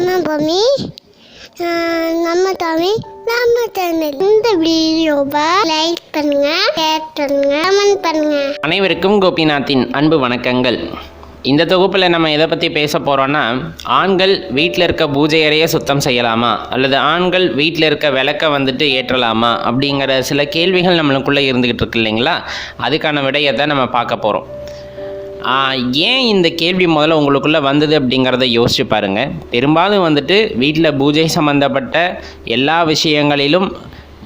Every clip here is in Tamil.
நம்ம பூமி நம்ம தமிழ் நம்ம தமிழ் இந்த வீடியோவை லைக் பண்ணுங்க ஷேர் பண்ணுங்க கமெண்ட் பண்ணுங்க. அனைவருக்கும் கோபிநாத்தின் அன்பு வணக்கங்கள். இந்த தொகுப்பில் நம்ம எதை பற்றி பேச போகிறோன்னா ஆண்கள் வீட்டில் இருக்க பூஜை அறையை சுத்தம் செய்யலாமா? அல்லது ஆண்கள் வீட்டில் இருக்க விளக்கை வந்துட்டு ஏற்றலாமா? அப்படிங்கிற சில கேள்விகள் நம்மளுக்குள்ளே இருந்துக்கிட்டு இருக்கு இல்லைங்களா? அதுக்கான விடயத்தை நம்ம பார்க்க போகிறோம் ஏன் இந்த கேள்வி முதல்ல உங்களுக்குள்ளே வந்தது அப்படிங்கிறத யோசிச்சு பாருங்கள் பெரும்பாலும் வந்துட்டு வீட்டில் பூஜை சம்மந்தப்பட்ட எல்லா விஷயங்களிலும்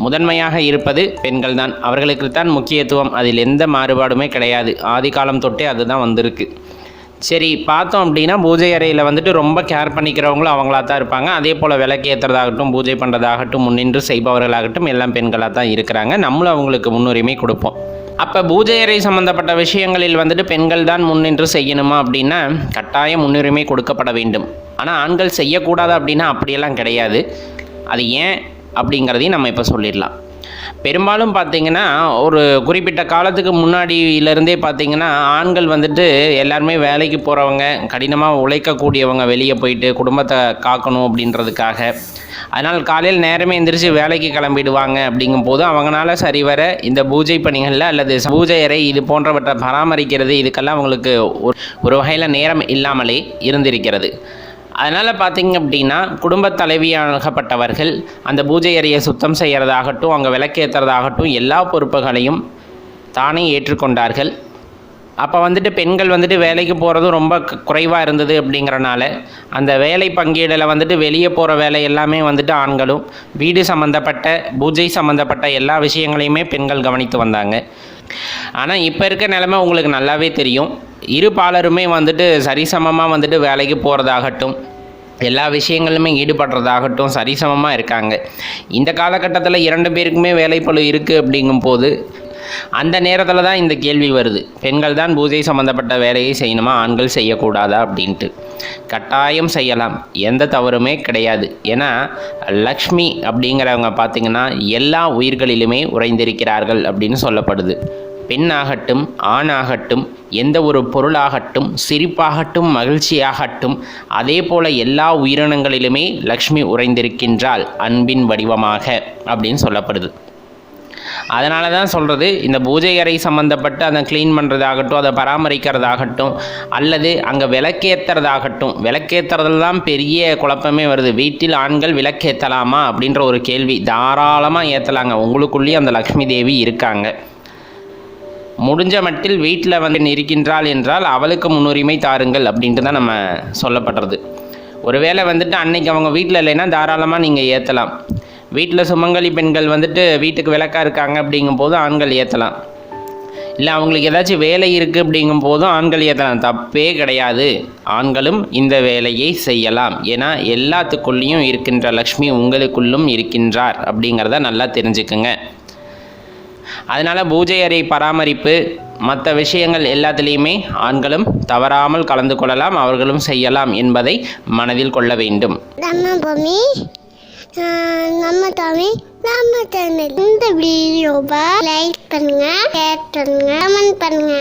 முதன்மையாக இருப்பது பெண்கள் தான். அவர்களுக்கு தான் முக்கியத்துவம். அதில் எந்த மாறுபாடுமே கிடையாது. ஆதி காலம் தொட்டே அதுதான் வந்திருக்கு. சரி பார்த்தோம் அப்படின்னா பூஜை அறையில் வந்துட்டு ரொம்ப கேர் பண்ணிக்கிறவங்களும் அவங்களா தான் இருப்பாங்க. அதே போல் விளக்கு ஏற்றுறதாகட்டும் பூஜை பண்ணுறதாகட்டும் முன்னின்று செய்பவர்களாகட்டும் எல்லாம் பெண்களாக தான் இருக்கிறாங்க. நம்மளும் அவங்களுக்கு முன்னுரிமை கொடுப்போம். அப்போ பூஜை அறை சம்மந்தப்பட்ட விஷயங்களில் வந்துட்டு பெண்கள் தான் முன்னின்று செய்யணுமா அப்படின்னா கட்டாயம் முன்னுரிமை கொடுக்கப்பட வேண்டும். ஆனால் ஆண்கள் செய்யக்கூடாது அப்படின்னா அப்படியெல்லாம் கிடையாது. அது ஏன் அப்படிங்கிறதையும் நம்ம இப்போ சொல்லிடலாம். பெரும்பாலும் பார்த்தீங்கன்னா ஒரு குறிப்பிட்ட காலத்துக்கு முன்னாடியிலேருந்தே பார்த்தீங்கன்னா ஆண்கள் வந்துட்டு எல்லாருமே வேலைக்கு போகிறவங்க கடினமாக உழைக்கக்கூடியவங்க வெளியே போயிட்டு குடும்பத்தை காக்கணும் அப்படின்றதுக்காக அதனால் காலையில் நேரமே எந்திரிச்சு வேலைக்கு கிளம்பிடுவாங்க. அப்படிங்கும்போது அவங்களால சரிவர இந்த பூஜை பணிகளில் அல்லது பூஜை அறை இது போன்றவற்றை பராமரிக்கிறது இதுக்கெல்லாம் அவங்களுக்கு ஒரு ஒரு வகையில் நேரம் இல்லாமலே இருந்திருக்கிறது. அதனால் பார்த்தீங்க அப்படின்னா குடும்பத் தலைவியாகப்பட்டவர்கள் அந்த பூஜை அறையை சுத்தம் செய்கிறதாகட்டும் அங்கே விளக்கேற்றுறதாகட்டும் எல்லா பொறுப்புகளையும் தானே ஏற்றுக்கொண்டார்கள். அப்போ வந்துட்டு பெண்கள் வந்துட்டு வேலைக்கு போகிறதும் ரொம்ப குறைவாக இருந்தது அப்படிங்கிறனால அந்த வேலை பங்கீடில் வந்துட்டு வெளியே போகிற வேலை எல்லாமே வந்துட்டு ஆண்களும் வீடு சம்மந்தப்பட்ட பூஜை சம்மந்தப்பட்ட எல்லா விஷயங்களையுமே பெண்கள் கவனித்து வந்தாங்க. ஆனால் இப்போ இருக்க நிலமை உங்களுக்கு நல்லாவே தெரியும். இரு பாலருமே வந்துட்டு சரிசமமாக வந்துட்டு வேலைக்கு போகிறதாகட்டும் எல்லா விஷயங்களுமே ஈடுபடுறதாகட்டும் சரிசமமாக இருக்காங்க. இந்த காலகட்டத்தில் இரண்டு பேருக்குமே வேலைப்பழு இருக்குது அப்படிங்கும்போது அந்த நேரத்தில் தான் இந்த கேள்வி வருது. பெண்கள் தான் பூஜை சம்மந்தப்பட்ட வேலையை செய்யணுமா? ஆண்கள் செய்யக்கூடாதா? அப்படின்ட்டு. கட்டாயம் செய்யலாம். எந்த தவறுமே கிடையாது. ஏன்னா லக்ஷ்மி அப்படிங்கிறவங்க பார்த்திங்கன்னா எல்லா உயிர்களிலுமே உறைந்திருக்கிறார்கள் அப்படின்னு சொல்லப்படுது. பெண்ணாகட்டும் ஆணாகட்டும் எந்த ஒரு பொருளாகட்டும் சிரிப்பாகட்டும் மகிழ்ச்சியாகட்டும் அதே போல எல்லா உயிரினங்களிலுமே லக்ஷ்மி உறைந்திருக்கின்றாள் அன்பின் வடிவமாக அப்படின்னு சொல்லப்படுது. அதனால தான் சொல்கிறது இந்த பூஜை அறை சம்மந்தப்பட்டு அதை க்ளீன் பண்ணுறதாகட்டும் அதை பராமரிக்கிறதாகட்டும் அல்லது அங்கே விளக்கேற்றுறதாகட்டும் விளக்கேற்றுறதுல தான் பெரிய குழப்பமே வருது. வீட்டில் ஆண்கள் விளக்கேற்றலாமா அப்படின்ற ஒரு கேள்வி தாராளமாக ஏற்றலாங்க உங்களுக்குள்ளேயும் அந்த லக்ஷ்மி தேவி இருக்காங்க. முடிஞ்ச மட்டில் வீட்டில் வந்து இருக்கின்றாள் என்றால் அவளுக்கு முன்னுரிமை தாருங்கள் அப்படின்ட்டு தான் நம்ம சொல்லப்படுறது. ஒருவேளை வந்துட்டு அன்னைக்கு அவங்க வீட்டில் இல்லைன்னா தாராளமாக நீங்கள் ஏற்றலாம் வீட்டில் சுமங்கலி பெண்கள் வந்துட்டு வீட்டுக்கு விளக்கா இருக்காங்க அப்படிங்கும் போது ஆண்கள் ஏற்றலாம் இல்லை அவங்களுக்கு ஏதாச்சும் வேலை இருக்குது அப்படிங்கும் போதும் ஆண்கள் ஏற்றலாம் தப்பே கிடையாது. ஆண்களும் இந்த வேலையை செய்யலாம். ஏன்னா எல்லாத்துக்குள்ளேயும் இருக்கின்ற லக்ஷ்மி உங்களுக்குள்ளும் இருக்கின்றார் அப்படிங்கிறத நல்லா தெரிஞ்சுக்குங்க. அதனால் பூஜை அறை பராமரிப்பு மற்ற விஷயங்கள் எல்லாத்துலேயுமே ஆண்களும் தவறாமல் கலந்து கொள்ளலாம் அவர்களும் செய்யலாம் என்பதை மனதில் கொள்ள வேண்டும். நம்ம தமிழ் நம்ம தமிழ். நம்ம இந்த வீடியோவை லைக் பண்ணுங்க ஷேர் பண்ணுங்க கமெண்ட் பண்ணுங்க.